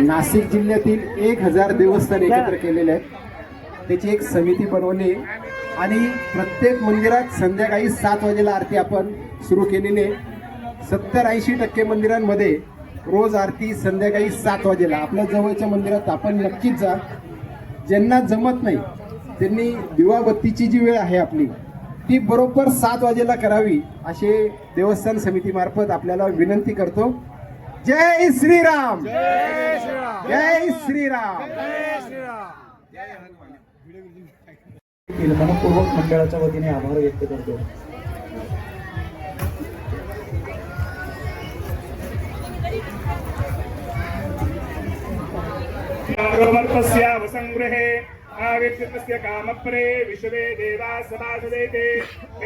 नाशिक जिल्ह्यातील एक हजार देवस्थान एकत्र केलेले आहेत. त्याची एक समिती बनवली आणि प्रत्येक मंदिरात संध्याकाळी सात वाजेला आरती आपण सुरू केलेली आहे. सत्तर ऐंशी टक्के मंदिरांमध्ये रोज आरती संध्याकाळी सात वाजेला. आपल्या जवळच्या मंदिरात आपण नक्कीच जा. ज्यांना जमत नाही त्यांनी दिवाबत्तीची जी वेळ आहे आपली ती बरोबर सात वाजेला करावी असे देवस्थान समितीमार्फत आपल्याला विनंती करतो. जय श्रीराम। जय श्रीराम। मनपूर्वक मंडळाच्या वतीने आभार व्यक्त करतो. रोमर्पस्यावसङ्गृहे आविर्जितस्य कामप्रे विश्वे देवा सभासदेते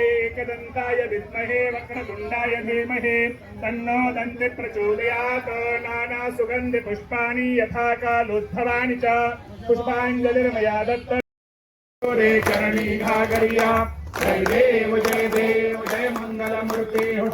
एकदन्ताय विद्महे वक्रतुण्डाय धीमहे। तन्नो दन्ति प्रचोदयात्। नाना सुगन्धि पुष्पाणि यथा कालोद्भवानि च। पुष्पाञ्जलिर्मया दत्त। रे चरणी घागरिया। जय देव जय देव जय मंगलमूर्ती हो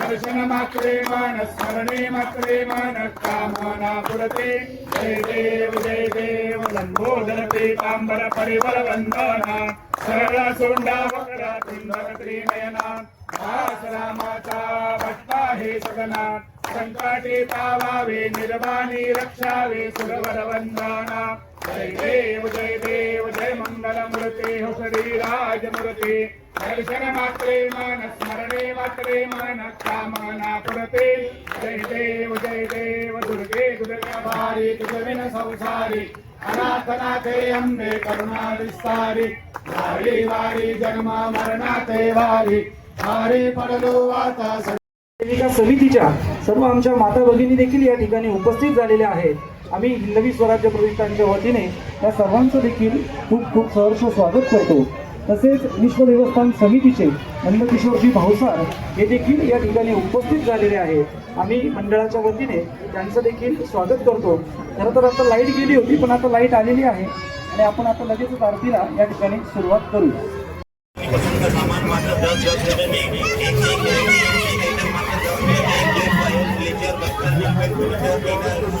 दर्शन मात्रे मन स्मरणे मात्रे मन कामना पुरते जय देव जय देव लंबोदर पीतांबर परिवर वंदना सरळ सोंडा वक्रा सुंदर त्रिनयना। दास रामाचा भट्टा हे सगना। संकटे पावावे निर्वाणी रक्षावे सुरवर वंदना जय देव जय देव जय मंगलमूर्ती हो श्री राजमूर्ती दर्शन मात्रे मन स्मरणे मात्रे मन कामना पुरते जय देव जय देव दुर्गे दुर्गाभारी तुझविन संसारी अनाथनाथे अंबे करुणा विस्तारी वारी वारी जन्म मरणाते वारी वारी पडलो आता सेविका समितीच्या सर्व आमच्या माता भगिनी देखील या ठिकाणी उपस्थित झालेल्या आहेत. आम्ही हिंदवी स्वराज्य प्रतिष्ठानच्या वतीने या सर्वांचं देखील खूप खूप सहर्ष स्वागत करतो. तसेच विश्व देवस्थान समितीचे नंदकिशोरजी भावसार हे देखील या ठिकाणी उपस्थित झालेले आहेत. आम्ही मंडळाच्या वतीने त्यांचं देखील स्वागत करतो. खरं तर आता लाइट गेली होती पण आता लाइट आलेली आहे आणि आपण आता लगेचच आरतीला या ठिकाणी सुरुवात करू. आहे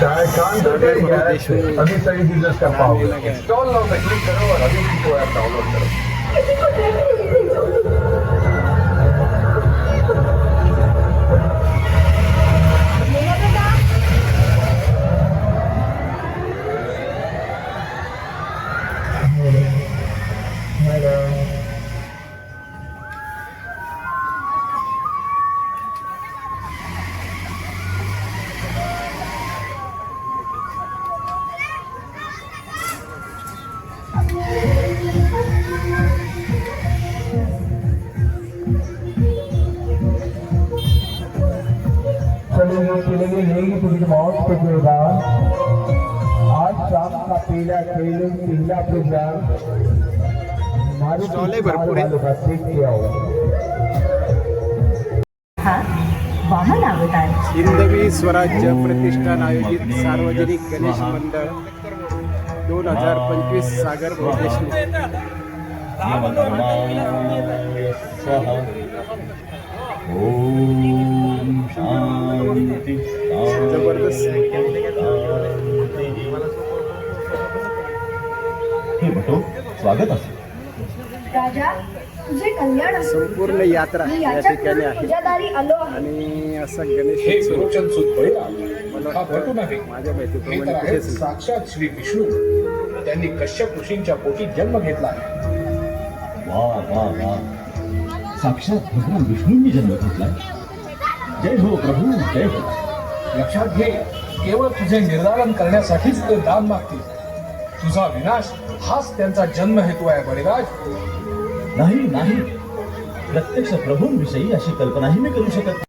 चाहे शांत हो जाए अभी सही बिज़नेस कर पाओगे। स्टॉल लो क्लिक करो और अभी डाउनलोड करो। चलेंगे चलेंगे लेंगे तुझे मौत पे प्रोग्राम आज शाम का पीला खेल पीला प्रोग्राम मारुति वालों का किया हो। वामन अवतार. हिंदवी स्वराज्य प्रतिष्ठान आयोजित सार्वजनिक गणेश मंडळ दोन हजार पंचवीस सागर प्रदेश जबरदस्त. ओम स्वागत असो. राजा तुझे कल्याण असो. संपूर्ण यात्रा या ठिकाणी आहे. आणि असं हे गणेश हा माझ्या हे माहितीप्रमाणे नाही. साक्षात श्री विष्णू. त्यांनी कश्यप ऋषींच्या पोटी जन्म घेतला आहे. वा वा वा. साक्षात भगवान विष्णूंनी जन्म घेतलाय जय हो प्रभू जय हो. लक्षात घे केवळ तुझे निर्धारण करण्यासाठीच ते दान मागतील. तुझा विनाश हाच त्यांचा जन्म हेतू आहे बळीराज नाही नाही प्रत्यक्ष प्रभूंविषयी अशी कल्पनाही मी करू शकत नाही.